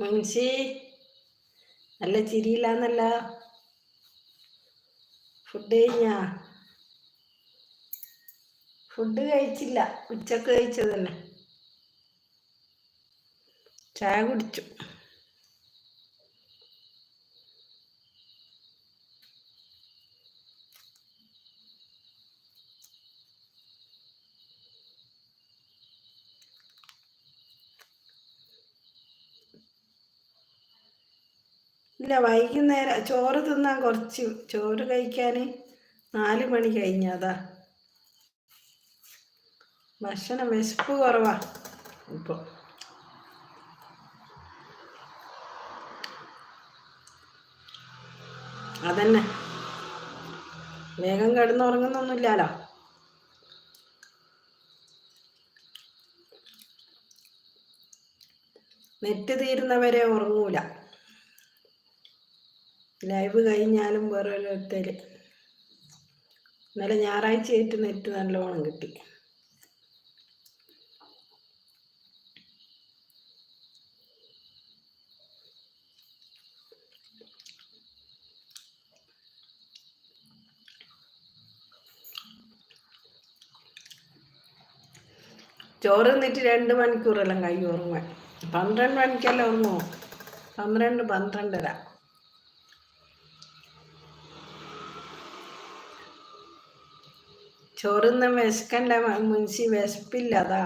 മുൻഷി നല്ല ചിരിയില്ലാന്നല്ല? ഫുഡ് കഴിഞ്ഞാ? ഫുഡ് കഴിച്ചില്ല. ഉച്ചയ്ക്ക് കഴിച്ചതന്നെ. ചായ കുടിച്ചു. ഇല്ല വൈകുന്നേരം ചോറ് തിന്നാൻ കുറച്ച് ചോറ് കഴിക്കാൻ നാല് മണി കഴിഞ്ഞതാ ഭക്ഷണം വിശപ്പ് കുറവാ. ഇപ്പോൾ അതന്നെ. വേഗം കിടന്നുറങ്ങുന്നൊന്നുമില്ലല്ലോ. നെറ്റ് തീരുന്നവരെ ഉറങ്ങൂല. ലൈവ് കഴിഞ്ഞാലും വേറെ ഒരുത്തര് ഇന്നലെ ഞായറാഴ്ച ആയിട്ട് നെറ്റ് നല്ലോണം കിട്ടി. ചോറ് നിന്നിട്ട് രണ്ട് മണിക്കൂറെല്ലാം കൈ ഓർമ്മ പന്ത്രണ്ട് മണിക്കല്ല ഓർമ്മ പന്ത്രണ്ട് പന്ത്രണ്ടര. ചോറുന്ന വിശക്കണ്ട മുൻസി വിശപ്പില്ല അതാ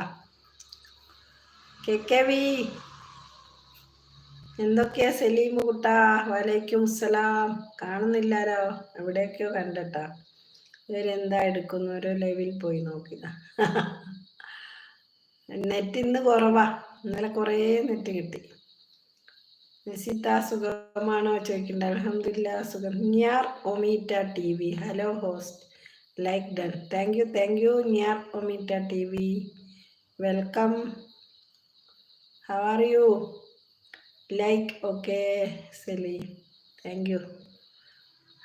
എന്തൊക്കെയാ സലീം കുട്ടാ? വലൈക്കും സലാം. കാണുന്നില്ലാരോ? എവിടെയൊക്കെയോ കണ്ടട്ടാ. ഇവരെന്താ എടുക്കുന്നു? ഓരോ ലൈവിൽ പോയി നോക്കിതാ നെറ്റ് ഇന്ന് കുറവാ. ഇന്നലെ കുറേ നെറ്റ് കിട്ടി. നിസിത്ത സുഖമാണോ ചോദിക്കണ്ട അലഹമില്ല സുഖം. ഞാർ ഒമീറ്റ T V. Hello host. like that. thank you thank you nyar omita tv welcome. How are you? Like okay silly. Thank you.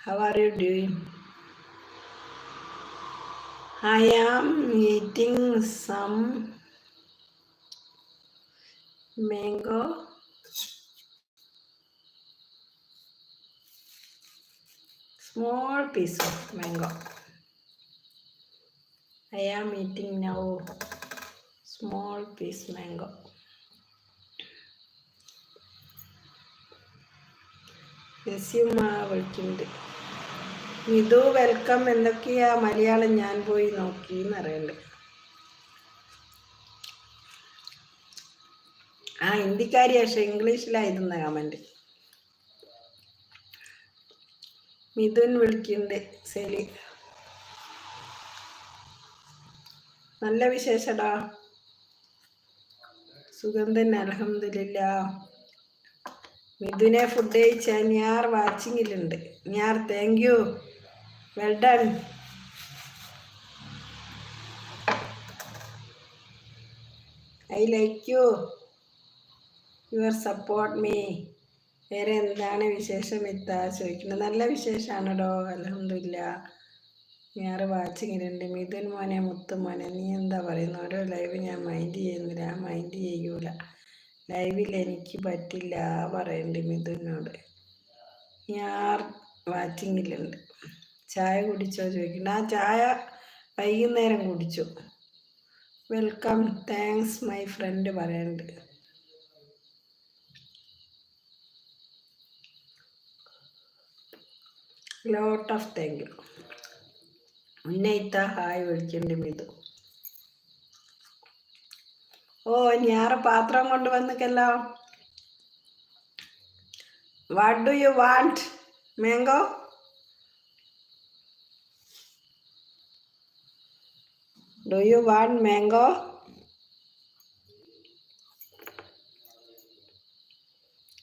How are you doing? I am eating some mango. Small piece of mango. I am eating now. Small piece mango. റെസ്യൂമ വിളിക്കുന്നുണ്ട് Mithu welcome എന്തൊക്കെയാ മലയാളം ഞാൻ പോയി നോക്കി എന്നറിയണ്ട് ആ ഹിന്ദിക്കാരി പക്ഷെ ഇംഗ്ലീഷിലായിരുന്നു comment Mithun വിളിക്കുന്നുണ്ട് ശരി നല്ല വിശേഷടാ. സുഖം തന്നെ അലഹമില്ല മിഥുനെ ഫുഡ് കഴിച്ചാൽ ഞാർ വാച്ചിങ്ങിലുണ്ട്. ഞാർ thank you well done I like you your support me വേറെ എന്താണ് വിശേഷം എത്താ ചോദിക്കുന്നത്. നല്ല വിശേഷമാണോ അലഹമില്ല ഞാൻ വാച്ചിങ്ങിലുണ്ട് മിഥുൻ മോനെ മുത്തു മോനെ നീ എന്താ പറയുന്നത് ഓരോ ലൈവ് ഞാൻ മൈൻഡ് ചെയ്യുന്നില്ല ആ മൈൻഡ് ചെയ്യൂല. ലൈവിൽ എനിക്ക് പറ്റില്ല. പറയുന്നുണ്ട് മിഥുനോട്. ഞാർ വാച്ചിങ്ങിലുണ്ട്. ചായ കുടിച്ചോ ചോദിക്കുന്നു ആ ചായ വൈകുന്നേരം കുടിച്ചു. വെൽക്കം താങ്ക്സ് മൈ ഫ്രണ്ട് പറയുന്നുണ്ട് ലോട്ട് ഓഫ് താങ്ക് യു ഉന്നയിത്ത ഹായ് വിളിക്കേണ്ടി മിതു ഓ ഞാറ് പാത്രം കൊണ്ട് what do you want mango do you want mango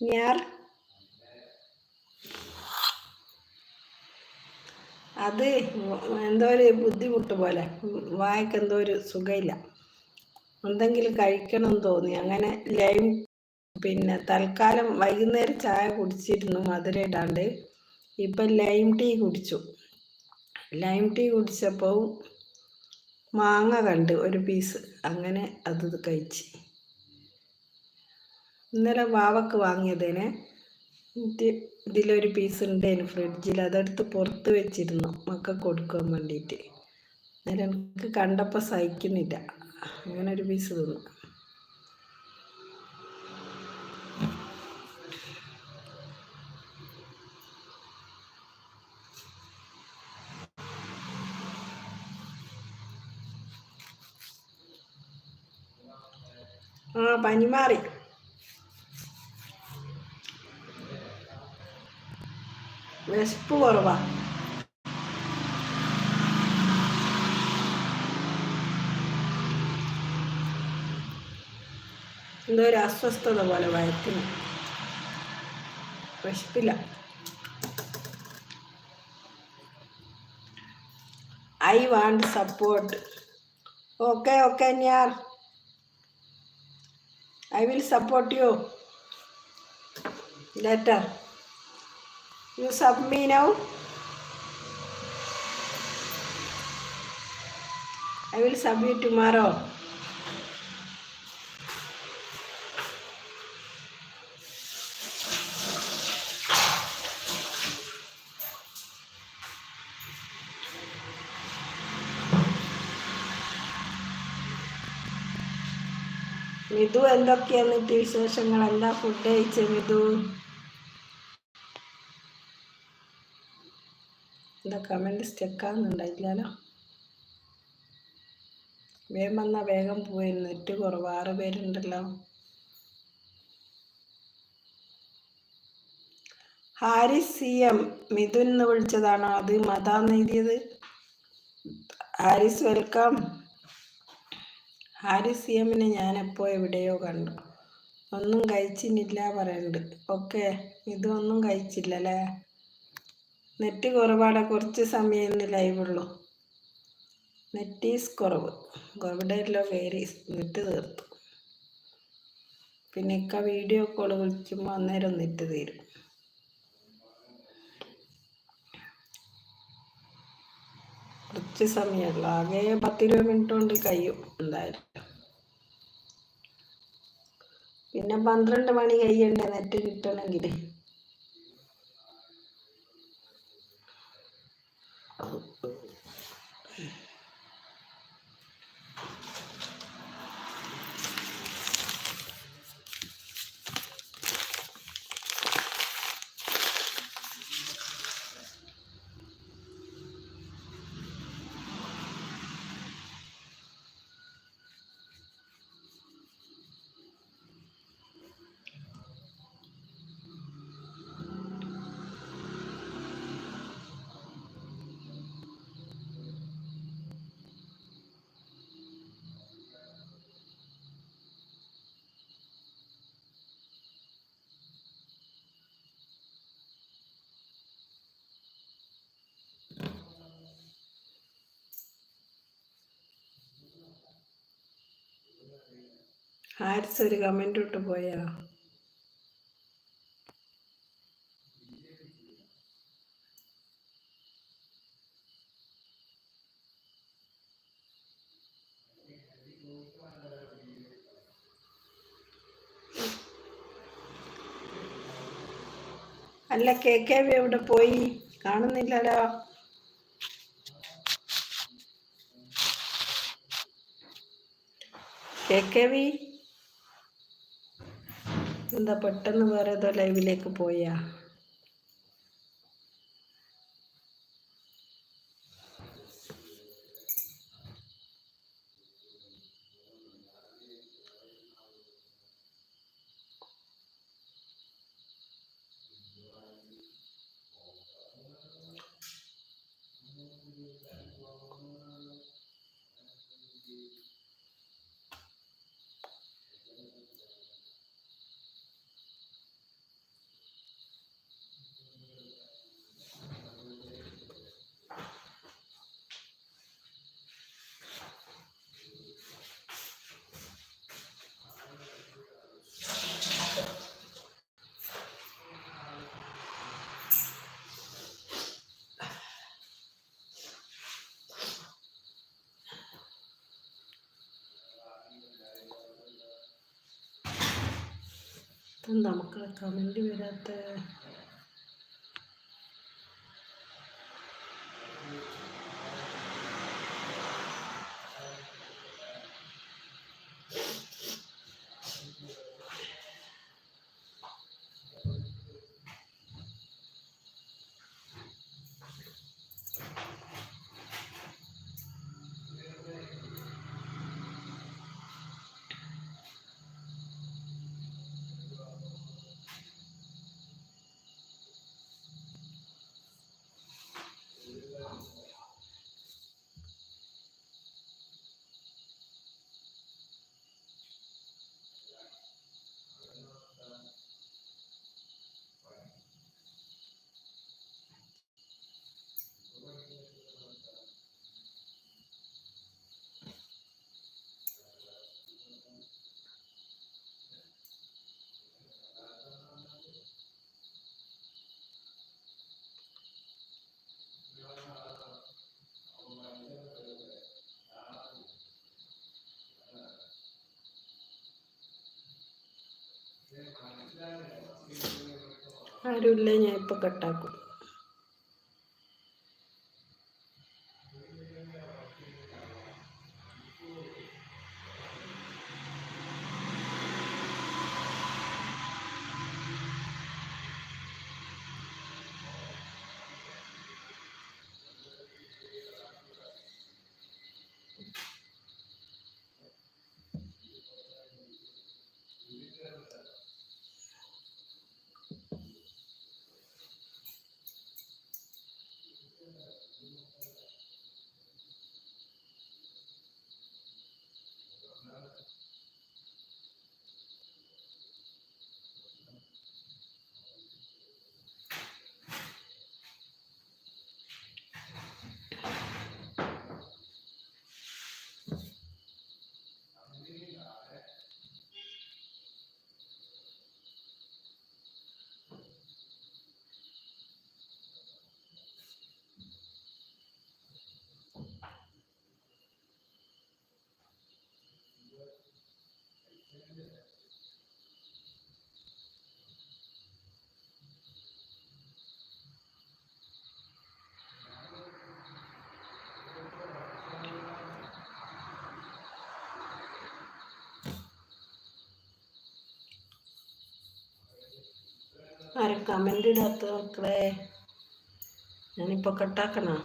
ഞാർ അത് എന്തോ ഒരു ബുദ്ധിമുട്ട് പോലെ. വായക്ക് എന്തോ ഒരു സുഖമില്ല എന്തെങ്കിലും കഴിക്കണം തോന്നി. അങ്ങനെ ലൈം പിന്നെ തൽക്കാലം വൈകുന്നേരം ചായ കുടിച്ചിരുന്നു മധുര ഇടാണ്ട് ഇപ്പം ലൈം ടീ കുടിച്ചു. ലൈം ടീ കുടിച്ചപ്പോൾ മാങ്ങ കണ്ട് ഒരു പീസ്. അങ്ങനെ അത് കഴിച്ച്. ഇന്നലെ വാവക്ക് വാങ്ങിയതേനെ ഇതിലൊരു പീസ് ഉണ്ടായിരുന്നു ഫ്രിഡ്ജിൽ അതെടുത്ത് പുറത്ത് വെച്ചിരുന്നു. മക്കൾക്ക് കൊടുക്കാൻ വേണ്ടിയിട്ട് അന്നേരം എനിക്ക് കണ്ടപ്പോൾ സഹിക്കുന്നില്ല. അങ്ങനെ ഒരു പീസ് തിന്നു. ആ പനി മാറി വിശപ്പ് കുറവാ എന്തോ ഒരു അസ്വസ്ഥത പോലെ വയറ്റിന് വിശപ്പില്ല. I want support. Okay okay ഞാൻ I will support you. Later. You sub me now. I will sub you tomorrow. Mithu എന്തൊക്കെയാ എന്നിട്ട് വിശേഷങ്ങൾ എന്താ ഫുഡ് കഴിച്ച മിതു എന്താ കമന്റ് സ്റ്റെക്കാകുന്നുണ്ടായില്ലല്ലോ വേഗം വന്നാൽ വേഗം പോയി നെറ്റ് കുറവ് ആറ് പേരുണ്ടല്ലോ. ഹാരിസ് സി എം മിഥുൻ എന്ന് വിളിച്ചതാണോ? അത് മതാന്ന് എഴുതിയത്? ഹാരിസ് വെൽക്കം. ഹാരി സി എമ്മിനെ ഞാൻ എപ്പോ എവിടെയോ കണ്ടു. ഒന്നും കഴിച്ചിട്ടില്ല പറയുന്നുണ്ട് ഓക്കെ ഇതൊന്നും കഴിച്ചില്ല അല്ലേ നെറ്റ് കുറവാടെ കുറച്ച് സമയം ഇന്ന് ലൈവുള്ളൂ നെറ്റ് ഈസ് കുറവ്. ഇവിടെ എല്ലാം വേരി നെറ്റ് തീർത്തു. പിന്നെ ഇക്ക വീഡിയോ കോൾ വിളിക്കുമ്പോൾ അന്നേരം നെറ്റ് തീരും. കുറച്ച് സമയമല്ല ആകെ പത്തിരുപത് മിനിറ്റ് കൊണ്ട് കഴിയും എന്തായാലും. പിന്നെ പന്ത്രണ്ട് മണി കഴിയണ്ടേ നെറ്റ് കിട്ടണമെങ്കിൽ ഹാരിസ് ഒരു കമന്റ് ഇട്ട് പോയാ? അല്ല കെ കെ വി എവിടെ പോയി? കാണുന്നില്ലല്ലോ. കെ കെ വി എന്താ പെട്ടെന്ന് വേറെ ഏതോ ലൈവിലേക്ക് പോയാ? എന്താ മക്കളെ കമന്റ് വരാത്ത ആരുമില്ല ഞാൻ ഇപ്പൊ കട്ടാക്കും ആരും കമന്റ് ഇടാത്ത മക്കളെ ഞാനിപ്പോൾ കട്ടാക്കണോ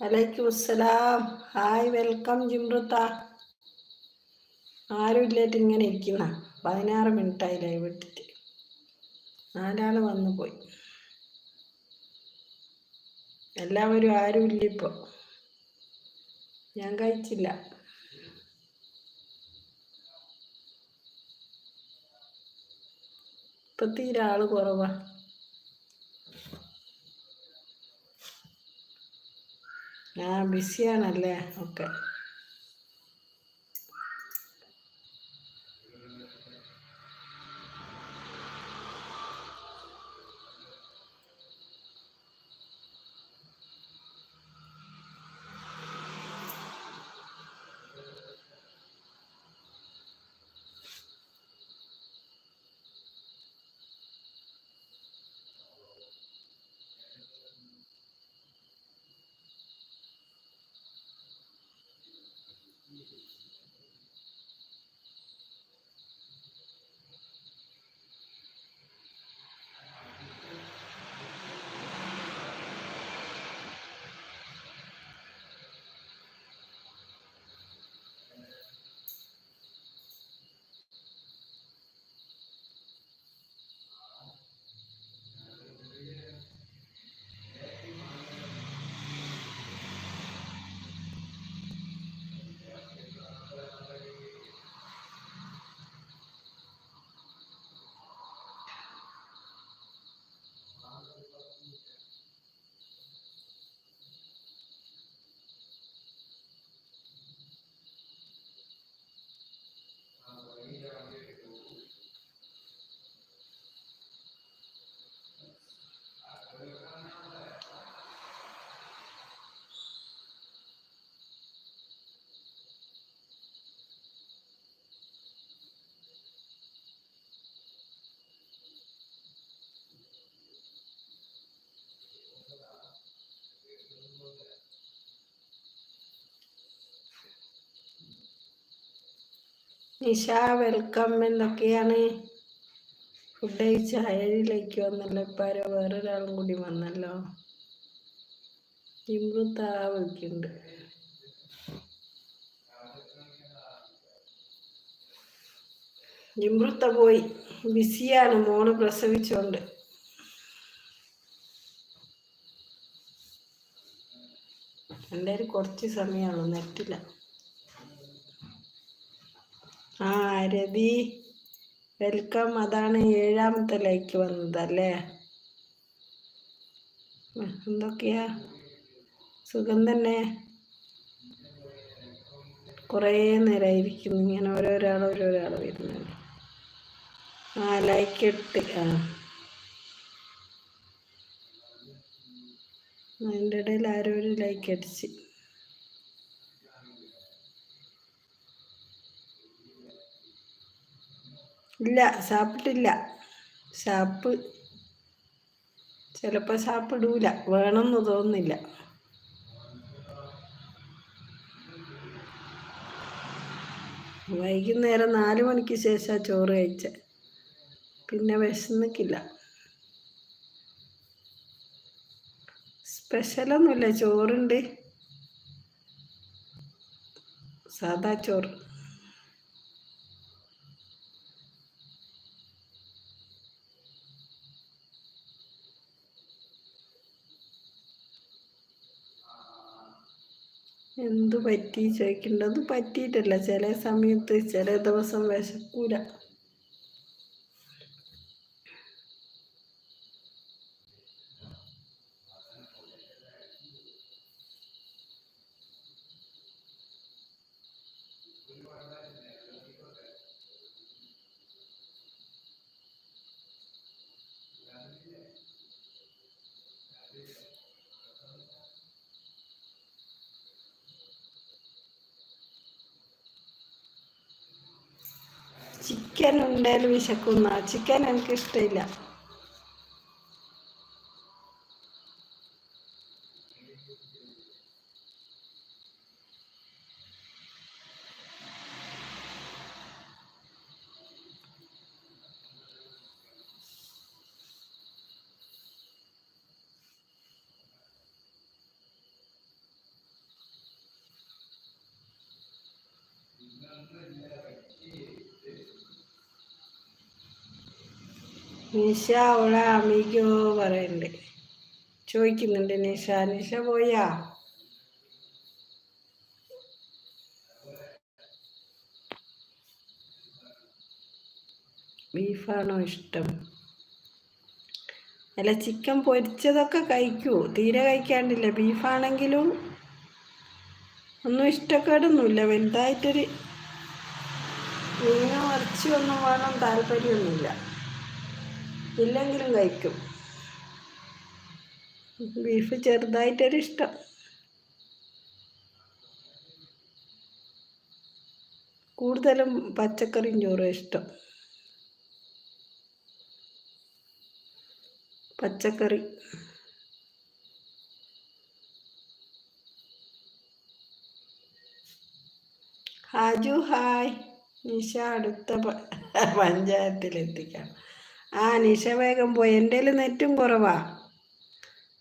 വലൈക്കും അസ്സലാം ഹായ് വെൽക്കം ജിമ്രുത്ത ആരും ഇല്ലായിട്ട് ഇങ്ങനെ ഇരിക്കുന്ന? പതിനാറ് മിനിറ്റായി ലൈവ് ഇട്ടിട്ട് നാലാൾ വന്നു പോയി. എല്ലാവരും ആരും ഇല്ല ഇപ്പോൾ ഞാൻ കഴിച്ചില്ല. ഇപ്പം തീരെ ആൾ കുറവാ. ആ ബിസിയാണല്ലേ ഓക്കെ നിഷ വെൽക്കം എന്നൊക്കെയാണ്. ഫുഡ് കഴിച്ച അയലിലേക്ക് വന്നല്ലോ. ഇപ്പം ആരോ വേറൊരാളും കൂടി വന്നല്ലോ. ഇമ്രുത്ത വിളിക്കുന്നുണ്ട്. ഇമ്രുത്ത പോയി. ബിസിയാണ് മോൾ പ്രസവിച്ചോണ്ട്. എന്തായാലും കുറച്ച് സമയമാണ് നെറ്റില്ല ആ രതി വെൽക്കം അതാണ് ഏഴാമത്തെ ലൈക്ക് വന്നതല്ലേ? എന്തൊക്കെയാ? സുഖം തന്നെ? കുറേ നേരമായിരിക്കുന്നു ഇങ്ങനെ ഓരോരാൾ ഓരോരാൾ വരുന്നുണ്ട് ആ ലൈക്ക് ഇട്ട് ആ. അതിന്റെ ഇടയിൽ ആരോ ഒരു ലൈക്ക് അടിച്ച്. ഇല്ല സാപ്പിട്ടില്ല. സാപ്പ്. ചിലപ്പോൾ സാപ്പിടൂല. വേണമെന്ന് തോന്നുന്നില്ല. വൈകുന്നേരം നാല് മണിക്ക് ശേഷം ചോറ് കഴിച്ച. പിന്നെ വിശന്നിക്കില്ല. സ്പെഷ്യലൊന്നുമില്ല ചോറുണ്ട്. സാദാ ചോറ്. എന്തു പറ്റി ചോദിക്കേണ്ടത് പറ്റിയിട്ടില്ല. ചില സമയത്ത് ചില ദിവസം വിശക്കൂല. ചിക്കൻ ഉണ്ടേൽ വിശക്കുന്ന ചിക്കൻ എനിക്കിഷ്ടമില്ല Thank you. നിഷ അവളെ അമ്മയ്ക്കോ പറയുന്നുണ്ട് ചോദിക്കുന്നുണ്ട് നിഷ. നിഷ പോയാ? ബീഫാണോ ഇഷ്ടം? അല്ല ചിക്കൻ പൊരിച്ചതൊക്കെ കഴിക്കൂ. തീരെ കഴിക്കാണ്ടില്ല? ബീഫാണെങ്കിലും ഒന്നും ഇഷ്ടക്കേടൊന്നുമില്ല. വലുതായിട്ടൊരു മീനോ ഇറച്ചി ഒന്നും വേണം താല്പര്യമൊന്നുമില്ല. ഇല്ലെങ്കിലും കഴിക്കും. ബീഫ് ചെറുതായിട്ടൊരിഷ്ടം. കൂടുതലും പച്ചക്കറിയും ചോറും ഇഷ്ടം. പച്ചക്കറി. ഹാജു ഹായ്. നിഷ അടുത്ത പഞ്ചായത്തിലെത്തിക്കാം ആ നിഷ വേഗം പോയി. എന്റെ നെറ്റും കുറവാ.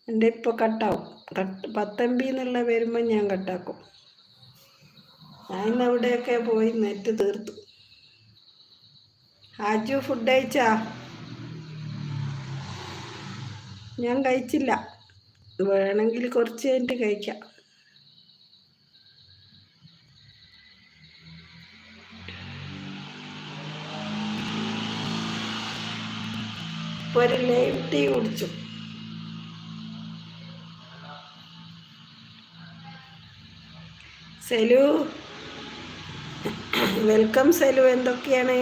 എന്റെ ഇപ്പോൾ കട്ടാവും. കട്ട് പത്തമ്പി എന്നുള്ള വരുമ്പോൾ ഞാൻ കട്ടാക്കും. ഞാൻ അവിടെയൊക്കെ പോയി നെറ്റ് തീർത്തു. ഹാജു ഫുഡ് കഴിച്ചാ? ഞാൻ കഴിച്ചില്ല. വേണമെങ്കിൽ കുറച്ച് കഴിഞ്ഞിട്ട് കഴിക്കാം ഇപ്പോൾ ഒരു ലൈവ് ടീ കുടിച്ചു സെലു വെൽക്കം സെലു എന്തൊക്കെയാണ്?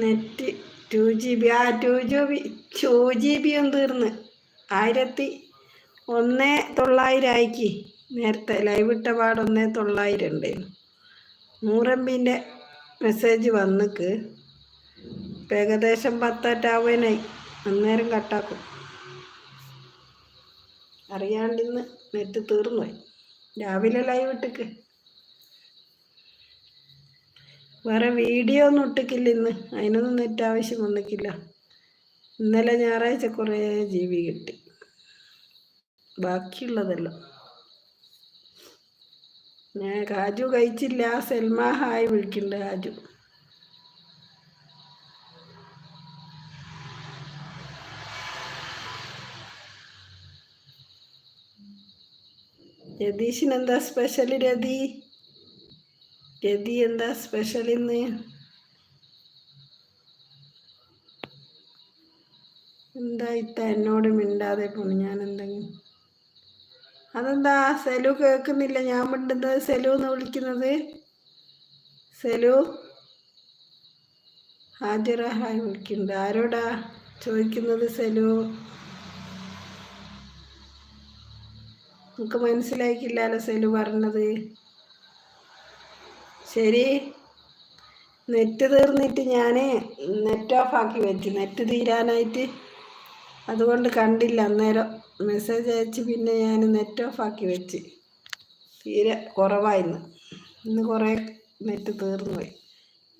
നെറ്റ് ടു ജി ബി ആ two G B two G B ഒന്ന് തീർന്ന്. ആയിരത്തി ഒന്ന് തൊള്ളായിരം ആയിക്ക്. നേരത്തെ ലൈവ് ഇട്ട പാട് ഒന്നേ തൊള്ളായിരം ഉണ്ടായിരുന്നു നൂറമ്പിന്റെ മെസ്സേജ് വന്നിക്ക്. ഇപ്പം ഏകദേശം പത്തറ്റാവാനായി. അന്നേരം കട്ടാക്കും. അറിയാണ്ടിന്ന് നെറ്റ് തീർന്നു പോയി രാവിലെ ലൈവ് ഇട്ടിക്ക്. വേറെ വീഡിയോ ഒന്നും ഇട്ടിക്കില്ല ഇന്ന്. അതിനൊന്നും നെറ്റ് ആവശ്യം വന്നിക്കില്ല. ഇന്നലെ ഞായറാഴ്ച കുറേ ജീവി കിട്ടി. ബാക്കിയുള്ളതെല്ലാം. ഞാൻ കാജു കഴിച്ചില്ല. സെൽമ ഹായ് വിളിക്കുന്നുണ്ട് കാജു രതീഷിന് എന്താ സ്പെഷ്യൽ രതി? രതി എന്താ സ്പെഷ്യൽ ഇന്ന്? എന്താ ഇത്ത എന്നോട് മിണ്ടാതെ പോണു? ഞാൻ എന്തെങ്കിലും അതെന്താ? സെലു കേൾക്കുന്നില്ല. ഞാൻ മിണ്ടുന്നത് സെലു എന്ന് വിളിക്കുന്നത്. സെലു? ഹാജിറ ഹായ് വിളിക്കുന്നുണ്ട്. ആരോടാ ചോദിക്കുന്നത് സെലു? നമുക്ക് മനസ്സിലാക്കില്ലല്ലോ സെലു പറഞ്ഞത്? ശരി. നെറ്റ് തീർന്നിട്ട് ഞാൻ നെറ്റ് ഓഫ് ആക്കി വെച്ചു. നെറ്റ് തീരാനായിട്ട് അതുകൊണ്ട് കണ്ടില്ല. അന്നേരം മെസ്സേജ് അയച്ച് പിന്നെ ഞാൻ നെറ്റ് ഓഫ് ആക്കി വെച്ച്. തീരെ കുറവായിരുന്നു ഇന്ന് കുറേ നെറ്റ് തീർന്നു പോയി.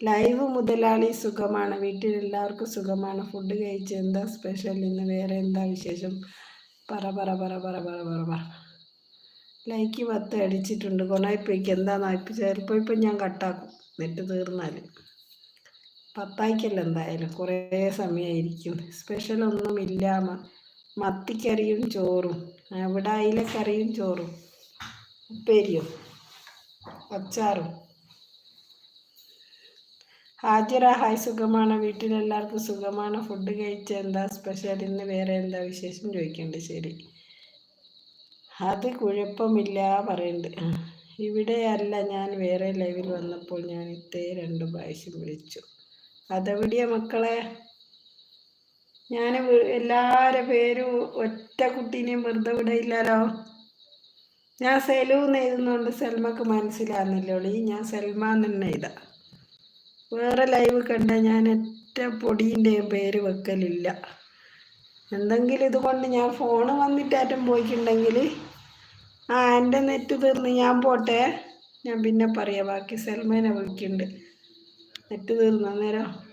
ലൈവ് മുതലാളി സുഖമാണ്. വീട്ടിലെല്ലാവർക്കും സുഖമാണ്. ഫുഡ് കഴിച്ച് എന്താ സ്പെഷ്യൽ? ഇന്ന് വേറെ എന്താ വിശേഷം? പറ പറ പറ പറ പറ പറ പറ. ലൈക്ക് പത്ത് അടിച്ചിട്ടുണ്ട്. കൊണായിപ്പോയിക്ക് എന്താണെന്ന് ചിലപ്പോൾ ഇപ്പം ഞാൻ കട്ടാക്കും. നെറ്റ് തീർന്നാൽ പത്തായിക്കല്ല എന്തായാലും? കുറേ സമയമായിരിക്കും സ്പെഷ്യലൊന്നും ഇല്ല മത്തിക്കറിയും ചോറും. അവിടെ അയിലക്കറിയും ചോറും. ഉപ്പേരിയും? അച്ചാറും. ഹാജിറ ഹായ് സുഖമാണ്? വീട്ടിലെല്ലാവർക്കും സുഖമാണ്? ഫുഡ് കഴിച്ച എന്താ സ്പെഷ്യൽ ഇന്ന് വേറെ എന്താ വിശേഷം? ചോദിക്കേണ്ടത് ശരി. അത് കുഴപ്പമില്ല പറയുന്നുണ്ട് ഇവിടെയല്ല ഞാൻ വേറെ ലൈവിൽ വന്നപ്പോൾ ഞാൻ ഇത്തേ രണ്ട് പ്രാവശ്യം വിളിച്ചു. അതെവിടെയാ മക്കളെ? ഞാൻ എല്ലാവരുടെ പേരും ഒറ്റ കുട്ടീനെയും വെറുതെ വിടയില്ലല്ലോ? ഞാൻ സെലു എന്ന് എഴുതുന്നതുകൊണ്ട് സെൽമക്ക് മനസ്സിലാകുന്നില്ലോളി ഞാൻ സെൽമ തന്നെ എഴുതാ. വേറെ ലൈവ് കണ്ട ഞാൻ ഒറ്റ പൊടീന്റെയും പേര് വെക്കലില്ല. എന്തെങ്കിലും ഇതുകൊണ്ട് ഞാൻ ഫോണ് വന്നിട്ടാറ്റം പോയിട്ടുണ്ടെങ്കിൽ ആ എന്റെ നെറ്റ് തീർന്ന്. ഞാൻ പോട്ടെ. ഞാൻ പിന്നെ പറയാം. ബാക്കി സൽമാനെ വിളിക്കുന്നുണ്ട് നെറ്റ് തീർന്നു? അന്നേരം.